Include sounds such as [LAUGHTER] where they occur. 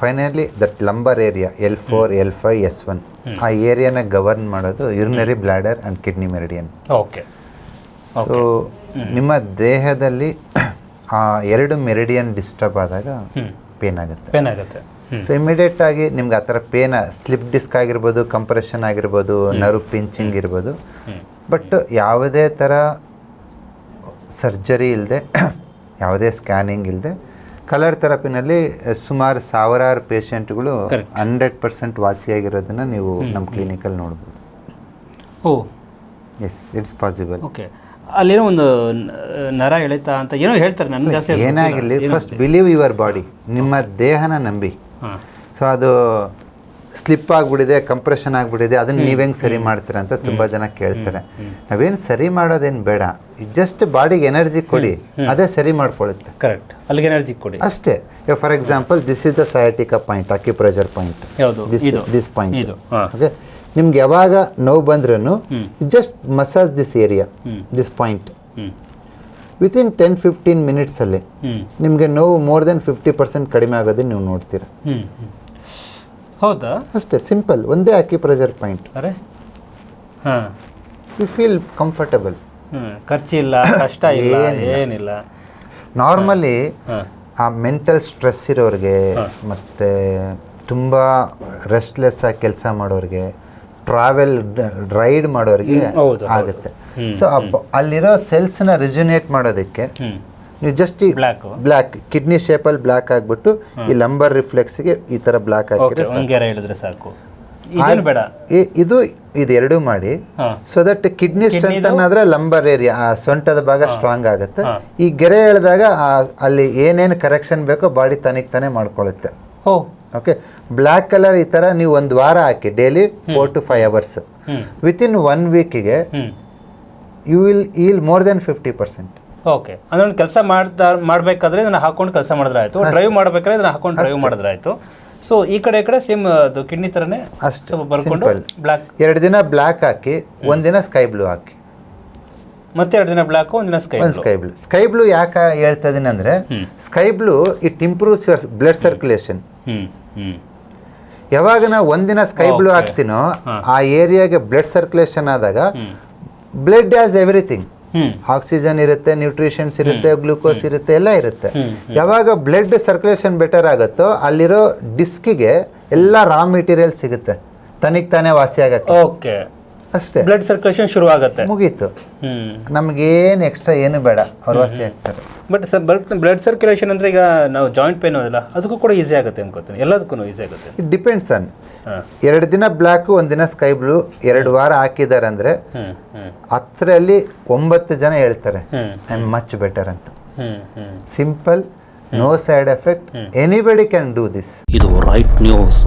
Finally that lumbar area L four L five S one ಆ ಏರಿಯಾನ govern ಮಾಡೋದು urinary bladder and kidney meridian okay so ನಿಮ್ಮ ದೇಹದಲ್ಲಿ [CLEARS THROAT] ಆ ಎರಡು ಮೆರಿಡಿಯನ್ ಡಿಸ್ಟರ್ಬ್ ಆದಾಗ ಪೇನ್ ಆಗುತ್ತೆ. ಪೇನ್ ಆಗುತ್ತೆ. ಸೊ ಇಮಿಡಿಯೇಟ್ ಆಗಿ ನಿಮ್ಗೆ ಆ ಥರ ಪೇನ್ ಸ್ಲಿಪ್ ಡಿಸ್ಕ್ ಆಗಿರ್ಬೋದು ಕಂಪ್ರೆಷನ್ ಆಗಿರ್ಬೋದು ನರ್ವ್ ಪಿಂಚಿಂಗ್ ಇರ್ಬೋದು. ಬಟ್ ಯಾವುದೇ ಥರ ಸರ್ಜರಿ ಇಲ್ಲದೆ [CLEARS THROAT] ಯಾವುದೇ ಸ್ಕ್ಯಾನಿಂಗ್ ಇಲ್ಲದೆ ಕಲರ್ ಥೆರಪಿನಲ್ಲಿ ಸುಮಾರು ಸಾವಿರಾರು ಪೇಷಂಟ್ಗಳು. ಹಂಡ್ರೆಡ್ ಪರ್ಸೆಂಟ್ ವಾಸಿಯಾಗಿರೋದನ್ನ ನೀವು ನಮ್ಮ ಕ್ಲಿನಿಕಲ್ಲಿ ನೋಡ್ಬೋದು. Oh. Yes it's possible okay ಅಲ್ಲೇನೋ ಒಂದು ನರ ಎಳೆತ ಅಂತ ಏನೋ ಹೇಳ್ತಾರೆ ನನಗೆ ಜಾಸ್ತಿ. ಏನಾಗಿರಲಿ ಫಸ್ಟ್ ಬಿಲೀವ್ ಯುವರ್ ಬಾಡಿ ನಿಮ್ಮ ದೇಹನ ನಂಬಿ. ಸೊ ಅದು ಸ್ಲಿಪ್ ಆಗಿಬಿಟ್ಟಿದೆ ಕಂಪ್ರೆಷನ್ ಆಗಿಬಿಟ್ಟಿದೆ ಅದನ್ನ ನೀವು ಹೆಂಗೆ ಸರಿ ಮಾಡ್ತೀರಾ ಅಂತ ತುಂಬ ಜನ ಕೇಳ್ತಾರೆ. ನಾವೇನು ಸರಿ ಮಾಡೋದೇನು ಬೇಡ. ಜಸ್ಟ್ ಬಾಡಿಗೆ ಎನರ್ಜಿ ಕೊಡಿ ಅದೇ ಸರಿ ಮಾಡ್ಕೊಳ್ಳುತ್ತೆ. ಕರೆಕ್ಟ್. ಅಲ್ಲಿಗೆ ಎನರ್ಜಿ ಕೊಡಿ. ಅಷ್ಟೇ. For example this is the sciatica point acupressure point ಯಾವುದು? ದಿಸ್ ಪಾಯಿಂಟ್ ಓಕೆ ನಿಮ್ಗೆ ಯಾವಾಗ ನೋವು ಬಂದ್ರೂ. Just massage this area. This point within ten fifteen ಮಿನಿಟ್ಸಲ್ಲಿ ನಿಮಗೆ ನೋವು ಮೋರ್ ದೆನ್ ಫಿಫ್ಟಿ ಪರ್ಸೆಂಟ್ ಕಡಿಮೆ ಆಗೋದನ್ನ ನೀವು ನೋಡ್ತೀರಾ. ಹೌದಾ? ಅಷ್ಟೇ ಸಿಂಪಲ್ ಒಂದೇ ಅಕ್ಯುಪ್ರೆಷರ್ ಪಾಯಿಂಟ್ ಅರೆ? ಹಾಂ. ಯು ಫೀಲ್ ಕಂಫರ್ಟಬಲ್ ಖರ್ಚಿಲ್ಲ ಕಷ್ಟ ಇಲ್ಲ ಏನಿಲ್ಲ. ನಾರ್ಮಲಿ ಆ ಮೆಂಟಲ್ ಸ್ಟ್ರೆಸ್ ಇರೋರಿಗೆ. ಮತ್ತು ತುಂಬ ರೆಸ್ಟ್ಲೆಸ್ ಆಗಿ ಕೆಲಸ ಮಾಡೋರಿಗೆ ಟ್ರಾವೆಲ್ ರೈಡ್ ಮಾಡೋರಿಗೆ. ಆಗುತ್ತೆ. ಸೊ ಅಲ್ಲಿರೋ ಸೆಲ್ಸ್ನ ರಿಜುನೇಟ್ ಮಾಡೋದಕ್ಕೆ ನೀವು ಜಸ್ಟ್ ಈ ಬ್ಲಾಕ್ ಬ್ಲ್ಯಾಕ್ ಕಿಡ್ನಿ ಶೇಪಲ್ಲಿ ಬ್ಲ್ಯಾಕ್ ಆಗಿಬಿಟ್ಟು ಈ ಲಂಬರ್ ರಿಫ್ಲೆಕ್ಸ್ಗೆ ಈ ಥರ ಬ್ಲ್ಯಾಕ್ ಹಾಕಿದ್ರೆ ಹೇಳಿದ್ರೆ ಸಾಕು. ಇದೇನು ಬೇಡ? ಇದು ಇದು ಎರಡೂ ಮಾಡಿ ಸೊ ದಟ್ ಕಿಡ್ನಿ ಸ್ಟ್ರೆಂತ್ ಅನ್ನೋದ್ರೆ ಲಂಬರ್ ಏರಿಯಾ ಆ ಸೊಂಟದ ಭಾಗ ಸ್ಟ್ರಾಂಗ್ ಆಗುತ್ತೆ. ಈ ಗೆರೆ ಎಳೆದಾಗ ಅಲ್ಲಿ ಏನೇನು ಕರೆಕ್ಷನ್ ಬೇಕೋ ಬಾಡಿ ತನಿಗೆ ತಾನೇ ಮಾಡ್ಕೊಳ್ಳುತ್ತೆ. ಓ. ಓಕೆ ಬ್ಲ್ಯಾಕ್ ಕಲರ್ ಈ ಥರ ನೀವು ಒಂದು ವಾರ ಹಾಕಿ daily four to five hours within one ವೀಕಿಗೆ you will heal more than fifty percent okay. ಅಂದ್ರೆ ಒಂದು ಕೆಲಸ ಮಾಡ್ತಾ ಮಾಡಬೇಕಾದ್ರೆ ಇದನ್ನ ಹಾಕೊಂಡು ಕೆಲಸ ಮಾಡಿದ್ರೆ ಆಯಿತು ಡ್ರೈವ್ ಮಾಡಬೇಕಾದ್ರೆ ಇದನ್ನ ಹಾಕೊಂಡು ಡ್ರೈವ್ ಮಾಡಿದ್ರೆ ಆಯಿತು ಸೊ ಈ ಕಡೆ ಈ ಕಡೆ ಸೇಮ್ ಅದು ಕಿಡ್ನಿ ಥರನೇ ಅಷ್ಟು. ಬರ್ಕೊಂಡು ಬ್ಲ್ಯಾಕ್ ಎರಡು ದಿನ ಬ್ಲ್ಯಾಕ್ ಹಾಕಿ ಒಂದಿನ ಸ್ಕೈ ಬ್ಲೂ ಹಾಕಿ. ಮತ್ತೆ ಎರಡು ದಿನ ಬ್ಲ್ಯಾಕ್ ಒಂದಿನ ಸ್ಕೈ ಒಂದು ಸ್ಕೈ ಬ್ಲೂ ಸ್ಕೈ ಬ್ಲೂ ಯಾಕೆ ಹೇಳ್ತಾ ಇದೀನಿ ಅಂದರೆ sky blue it improves your blood circulation ಯಾವಾಗ ನಾವು ಒಂದಿನ ಸ್ಕೈ ಬ್ಲೂ ಹಾಕ್ತೀನೋ ಆ ಏರಿಯಾಗೆ ಬ್ಲಡ್ ಸರ್ಕ್ಯುಲೇಷನ್ ಆದಾಗ ಬ್ಲಡ್ ಆಸ್ ಎವ್ರಿಥಿಂಗ್ ಆಕ್ಸಿಜನ್ ಇರುತ್ತೆ ನ್ಯೂಟ್ರಿಷನ್ಸ್ ಇರುತ್ತೆ ಗ್ಲೂಕೋಸ್ ಇರುತ್ತೆ ಎಲ್ಲ ಇರುತ್ತೆ. ಯಾವಾಗ ಬ್ಲಡ್ ಸರ್ಕ್ಯುಲೇಷನ್ ಬೆಟರ್ ಆಗುತ್ತೋ ಅಲ್ಲಿರೋ ಡಿಸ್ಕಿಗೆ ಎಲ್ಲ ರಾ ಮೆಟೀರಿಯಲ್ ಸಿಗುತ್ತೆ. ತನಿಗೆ ತಾನೇ ವಾಸಿ ಆಗುತ್ತೆ ಓಕೆ ಅಷ್ಟೇ. ಬ್ಲಡ್ ಸರ್ಕ್ಯುಲೇಷನ್ ಶುರು ಆಗುತ್ತೆ ಮುಗೀತು ನಮಗೇನು ಎಕ್ಸ್ಟ್ರಾ ಏನು ಬೇಡ. ಅವ್ರು ವಾಸಿ ಆಗ್ತಾರೆ. ಬಟ್ ಸರ್ ಬ್ಲಡ್ ಸರ್ಕ್ಯುಲೇಷನ್ ಅಂದ್ರೆ ಈಗ ನಾವು ಜಾಯಿಂಟ್ ಪೇನ್ ಅದಲ್ಲ ಅದಕ್ಕೂ ಕೂಡ ಈಸಿ ಆಗುತ್ತೆ ಅನ್ಕೋತೀನಿ. ಎಲ್ಲದಕ್ಕೂ ಈಸಿ ಆಗುತ್ತೆ. ಇಟ್ ಡಿಪೆಂಡ್ಸ್ ಅನ್ ಎರಡು ದಿನ ಬ್ಲ್ಯಾಕು ದಿನ ಸ್ಕೈ ಬ್ಲೂ ಎರಡು ವಾರ ಹಾಕಿದ್ದಾರೆ ಅಂದರೆ ಹತ್ತರಲ್ಲಿ ಒಂಬತ್ತು ಜನ ಹೇಳ್ತಾರೆ ಐ ಆಮ್ ಮಚ್ ಬೆಟರ್ ಅಂತ. Simple no side effect anybody can do this ಇದು ರೈಟ್ ನ್ಯೂಸ್